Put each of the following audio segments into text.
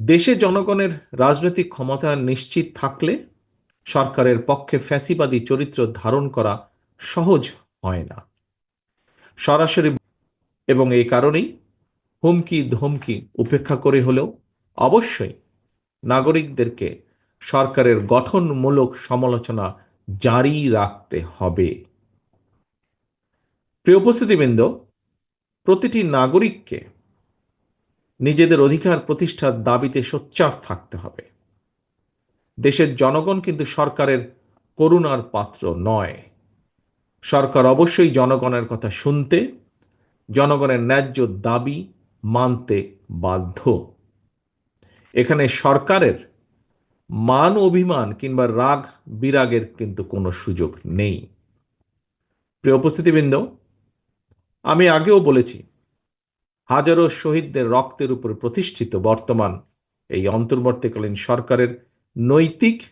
দেশে জনগণের রাজনৈতিক ক্ষমতা নিশ্চিত থাকলে সরকারের পক্ষে ফ্যাসিবাদী চরিত্র ধারণ করা সহজ হয় না। সরাসরি এবং এই কারণেই হুমকি ধমকি উপেক্ষা করে হলেও অবশ্যই নাগরিকদেরকে সরকারের গঠনমূলক সমালোচনা জারি রাখতে হবে। প্রিয় উপস্থিতিবৃন্দ, প্রতিটি নাগরিককে নিজেদের অধিকার প্রতিষ্ঠার দাবিতে সোচ্চার থাকতে হবে। দেশের জনগণ কিন্তু সরকারের করুণার পাত্র নয়। সরকার অবশ্যই জনগণের কথা শুনতে, জনগণের ন্যায্য দাবি মানতে বাধ্য। এখানে সরকারের মান অভিমান কিংবা রাগ বিরাগের কিন্তু কোনো সুযোগ নেই। প্রিয় উপস্থিতিবৃন্দ, আমি আগেও বলেছি হাজারো শহীদদের রক্তের উপর প্রতিষ্ঠিত বর্তমান এই অন্তর্বর্তীকালীন সরকারের নৈতিক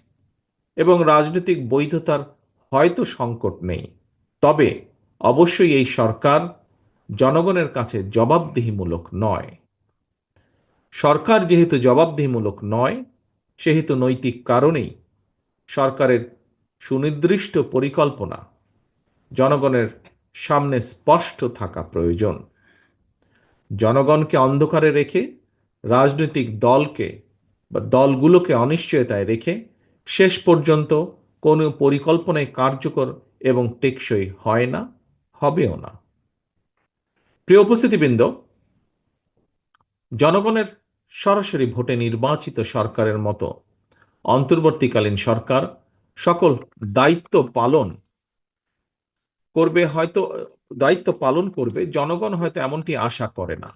এবং রাজনৈতিক বৈধতার হয়তো সংকট নেই। তবে অবশ্যই এই সরকার জনগণের কাছে জবাবদিহিমূলক নয়। সরকার যেহেতু জবাবদিহিমূলক নয়, সেহেতু নৈতিক কারণেই সরকারের সুনির্দিষ্ট পরিকল্পনা জনগণের সামনে স্পষ্ট থাকা প্রয়োজন। জনগণকে অন্ধকারে রেখে, রাজনৈতিক দলকে বা দলগুলোকে অনিশ্চয়তায় রেখে শেষ পর্যন্ত কোনো পরিকল্পনায় কার্যকর এবং টেকসই হয় না, হবেও না। প্রিয় উপস্থিতিবৃন্দ, জনগণের সরাসরি ভোটে নির্বাচিত সরকারের মতো অন্তর্বর্তীকালীন সরকার সকল দায়িত্ব পালন করবে হয়তো দায়িত্ব পালন করবে জনগণ হয়তো এমনটি আশা করে না।